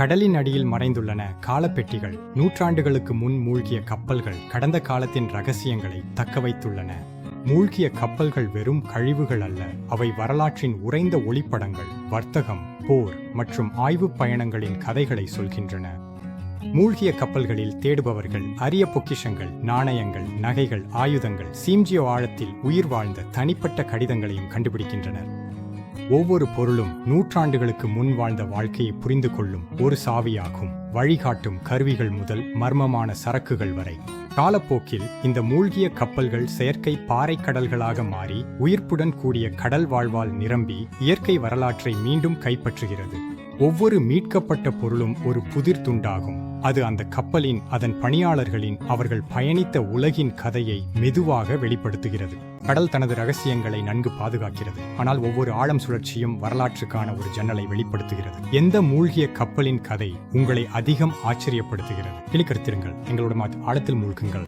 கடலின் அடியில் மறைந்துள்ளன காலப்பெட்டிகள். நூற்றாண்டுகளுக்கு முன் மூழ்கிய கப்பல்கள் கடந்த காலத்தின் ரகசியங்களை தக்கவைத்துள்ளன மூழ்கிய கப்பல்கள் வெறும் கழிவுகள் அல்ல அவை வரலாற்றின் உறைந்த ஒளிப்படங்கள் வர்த்தகம் போர் மற்றும் ஆய்வுப் பயணங்களின் கதைகளை சொல்கின்றன. மூழ்கிய கப்பல்களில் தேடுபவர்கள் அரிய பொக்கிஷங்கள் நாணயங்கள் நகைகள் ஆயுதங்கள் சீம்ஜியோ ஆழத்தில் உயிர் வாழ்ந்த தனிப்பட்ட கடிதங்களையும் கண்டுபிடிக்கின்றனர். ஒவ்வொரு பொருளும் நூற்றாண்டுகளுக்கு முன் வாழ்ந்த வாழ்க்கையை புரிந்து கொள்ளும் ஒரு சாவியாகும். வழிகாட்டும் கருவிகள் முதல் மர்மமான சரக்குகள் வரை. காலப்போக்கில் இந்த மூழ்கிய கப்பல்கள் செயற்கை பாறை கடல்களாக மாறி உயிர்ப்புடன் கூடிய கடல் வாழ்வால் நிரம்பி இயற்கை வரலாற்றை மீண்டும் கைப்பற்றுகிறது. ஒவ்வொரு மீட்கப்பட்ட பொருளும் ஒரு புதிர் துண்டாகும். அது அந்த கப்பலின் அதன் பணியாளர்களின் அவர்கள் பயணித்த உலகின் கதையை மெதுவாக வெளிப்படுத்துகிறது. கடல் தனது ரகசியங்களை நன்கு பாதுகாக்கிறது. ஆனால் ஒவ்வொரு ஆழம் சுழற்சியும் வரலாற்றுக்கான ஒரு ஜன்னலை வெளிப்படுத்துகிறது. எந்த மூழ்கிய கப்பலின் கதை உங்களை அதிகம் ஆச்சரியப்படுத்துகிறது? கிளிக்கருத்திருங்கள் எங்களோட ஆழத்தில் மூழ்குங்கள்.